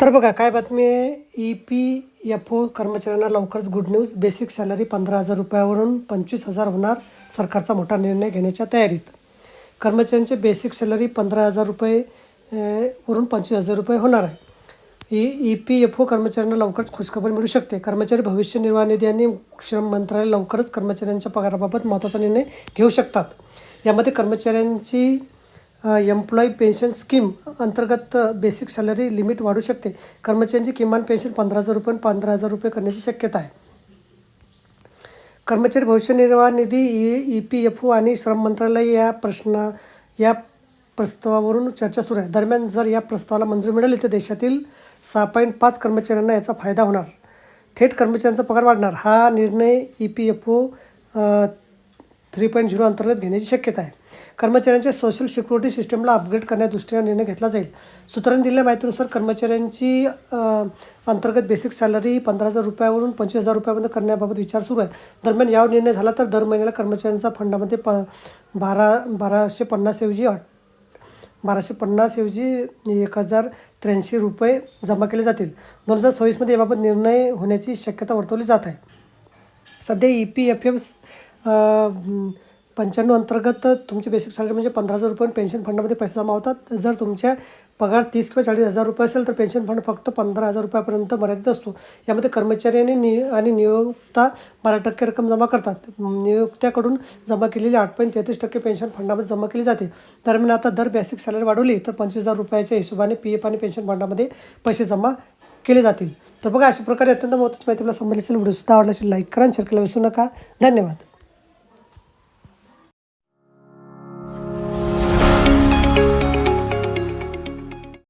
तर बघा काय बातमी आहे? ई पी एफ ओ कर्मचाऱ्यांना लवकरच गुड न्यूज बेसिक सॅलरी पंधरा हजार रुपयावरून पंचवीस हजार होणार सरकारचा मोठा निर्णय घेण्याच्या तयारीत. कर्मचाऱ्यांचे बेसिक सॅलरी पंधरा हजार रुपये वरून पंचवीस हजार रुपये होणार आहे. E E P F O कर्मचाऱ्यांना लवकरच खुशखबर मिळू शकते. कर्मचारी भविष्य निर्वाह निधी आणि श्रम मंत्रालय लवकरच कर्मचाऱ्यांच्या पगाराबाबत महत्त्वाचा निर्णय घेऊ शकतात. यामध्ये कर्मचाऱ्यांची एम्प्लॉई पेन्शन स्कीम अंतर्गत बेसिक सॅलरी लिमिट वाढू शकते. कर्मचाऱ्यांची किमान पेन्शन पंधरा हजार रुपये पंधरा हजार रुपये करण्याची शक्यता आहे. कर्मचारी भविष्य निर्वाह निधी E E P F O आणि श्रम मंत्रालय या प्रश्न या प्रस्तावावरून चर्चा सुरू आहे. दरम्यान जर या प्रस्तावाला मंजुरी मिळाली तर देशातील सहा पॉईंट पाच कर्मचाऱ्यांना याचा फायदा होणार. थेट कर्मचाऱ्यांचा पगार वाढणार. हा निर्णय E P F O three point zero अंतर्गत घेण्याची शक्यता आहे. कर्मचाऱ्यांच्या सोशल सिक्युरिटी सिस्टमला अपग्रेड करण्याच्या दृष्टीने निर्णय घेतला जाईल. सूत्रांनी दिलेल्या माहितीनुसार कर्मचाऱ्यांची अंतर्गत बेसिक सॅलरी पंधरा हजार रुपयावरून पंचवीस हजार रुपयापर्यंत करण्याबाबत विचार सुरू आहे. दरम्यान यावर निर्णय झाला तर दर महिन्याला कर्मचाऱ्यांचा फंडामध्ये प बारा बाराशे पन्नासऐवजी आठ बाराशे पन्नासऐवजी एक हजार त्र्याऐंशी रुपये जमा केले जातील. दोन हजार सव्वीसमध्ये याबाबत निर्णय होण्याची शक्यता वर्तवली जात आहे. सध्या ई पी एफ एफ पंच्याण्णव अंतर्गत तुमची बेसिक सॅलरी म्हणजे पंधरा हजार रुपये पेन्शन फंडामध्ये पैसे जमा होतात. जर तुमच्या पगार तीस किंवा चाळीस हजार रुपये असेल तर पेन्शन फंड फक्त पंधरा हजार रुपयापर्यंत मर्यादित असतो. यामध्ये कर्मचारी आणि नि आणि नियोक्ता बारा टक्के रक्कम जमा करतात. नियोक्त्याकडून जमा केलेली आठ पॉईंट तेहतीस टक्के पेन्शन फंडामध्ये जमा केली जाते. दरम्यान आता दर बेसिक सॅलरी वाढवली तर पंचवीस हजार रुपयाच्या हिशोबाने पी एफ आणि पेन्शन फंडामध्ये पैसे जमा केले जातील. तर बघा अशा प्रकारे अत्यंत महत्त्वाची माहिती आपल्याला संबंधित व्हिडिओ सुद्धा आवडला असेल लाईक करा शेअर केला विसरू नका. धन्यवाद.